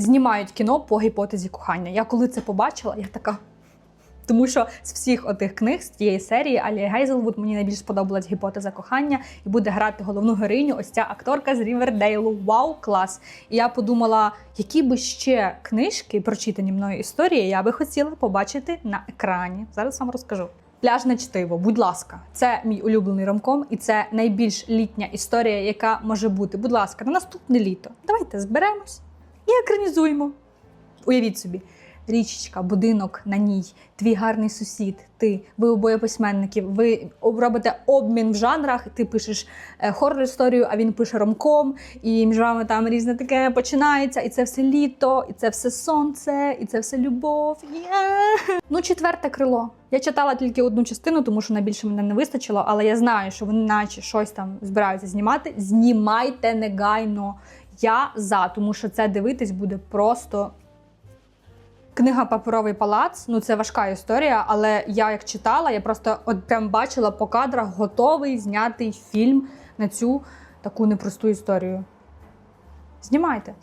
знімають кіно по гіпотезі кохання. Я коли це побачила, я така. Тому що з всіх отих книг з тієї серії Алі Гейзелвуд мені найбільш сподобалась гіпотеза кохання і буде грати головну героїню. Ось ця акторка з Рівердейлу. Вау, клас! І я подумала, які би ще книжки, прочитані мною історії, я би хотіла побачити на екрані. Зараз вам розкажу. Пляжне чтиво, будь ласка, це мій улюблений ромком, і це найбільш літня історія, яка може бути. Будь ласка, на наступне літо. Давайте зберемось і екранізуємо. Уявіть собі, річечка, будинок на ній, твій гарний сусід, ти, ви обоє письменники, ви робите обмін в жанрах, ти пишеш е, хоррор історію, а він пише ромком, і між вами там різне таке починається, і це все літо, і це все сонце, і це все любов. Є! Ну, четверте крило. Я читала тільки одну частину, тому що на більше мене не вистачило, але я знаю, що вони наче щось там збираються знімати. Знімайте негайно. Я за, тому що це дивитись буде просто Книга Паперовий палац. Ну це важка історія, але я як читала, я просто от прям бачила по кадрах готовий знятий фільм на цю таку непросту історію. Знімайте.